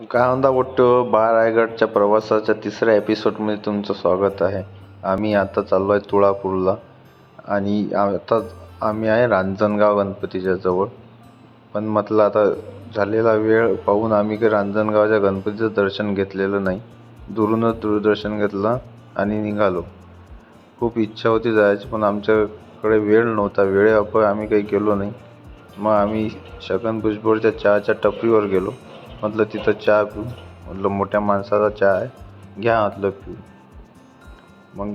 कांदा म्हणता बोट्टो बाळ रायगडच्या प्रवासाच्या तिसऱ्या एपिसोडमध्ये तुमचं स्वागत आहे. आम्ही आता चाललो आहे तुळापूरला आणि आता आम्ही आहे रांजणगाव गणपतीच्या जवळ. पण म्हटलं आता झालेला वेळ पाहून आम्ही काही रांजणगावच्या गणपतीचं दर्शन घेतलेलं नाही. दुरूनच दूरदर्शन घेतलं आणि निघालो. खूप इच्छा होती जायची पण आमच्याकडे वेळ नव्हता. वेळेअभावी आम्ही काही गेलो नाही. मग आम्ही छगन भुजबळच्या चहाच्या टपरीवर गेलो. म्हटलं तिथं चहा पिऊ म्हटलं मोठ्या माणसाचा चहा आहे. घ्या म्हटलं पिऊ मग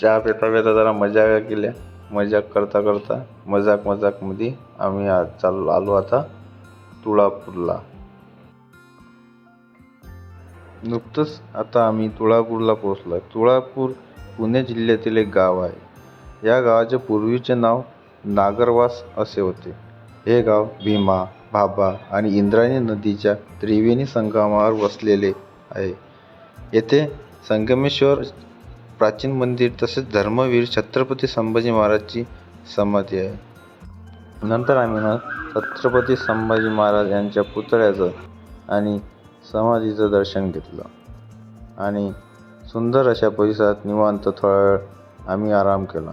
चहा पिता पिता जरा मजा केल्या. मजाक करता करता मजाक मजाकमध्ये आम्ही आज चाललो आलो आता तुळापूरला. नुकतंच आता आम्ही तुळापूरला पोहोचलो आहे तुळापूर पुणे जिल्ह्यातील एक गाव आहे. या गावाचे पूर्वीचे नाव नागरवास असे होते. हे गाव भीमा भाभा आणि इंद्रायणी नदीच्या त्रिवेणी संगमावर वसलेले आहे. येथे संगमेश्वर प्राचीन मंदिर तसेच धर्मवीर छत्रपती संभाजी महाराजची समाधी आहे. नंतर आम्ही ना छत्रपती संभाजी महाराज यांच्या पुतळ्याचं आणि समाधीचं दर्शन घेतलं. आणि सुंदर अशा परिसरात निवांत थोडा वेळ आम्ही आराम केला.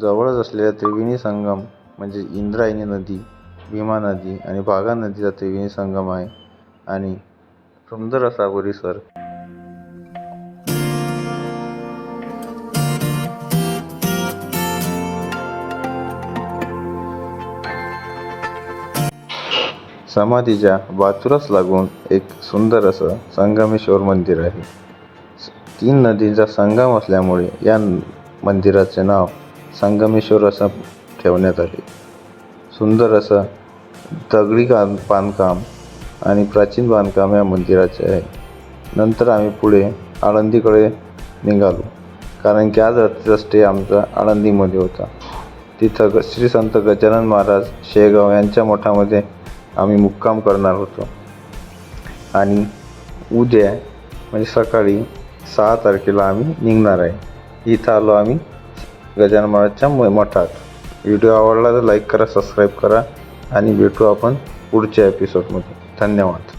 जवळच असलेला त्रिवेणी संगम म्हणजे इंद्रायणी नदी भीमा नदी आणि बागा नदीचा त्रिवेणी संगम आहे आणि सुंदर असा परिसर. समाधीच्या बाजूलाच लागून एक सुंदर असं संगमेश्वर मंदिर आहे. तीन नदींचा संगम असल्यामुळे या मंदिराचे नाव संगमेश्वर असं ठेवण्यात आले. सुंदर असं दगडी काम बांधकाम आणि प्राचीन बांधकाम या मंदिराचे आहे. नंतर आम्ही पुढे आळंदीकडे निघालो. कारण की आज रात्रीचा स्टे आमचा आळंदीमध्ये होता. तिथं ग श्री संत गजानन महाराज शेगाव यांच्या मठामध्ये आम्ही मुक्काम करणार होतो. आणि उद्या म्हणजे सकाळी सहा तारखेला आम्ही निघणार आहे. इथं आलो आम्ही गजानन महाराजच्या म मठात. व्हिडिओ आवडला तर लाईक करा सबस्क्राईब करा आणि भेटू आपण पुढच्या एपिसोडमध्ये धन्यवाद.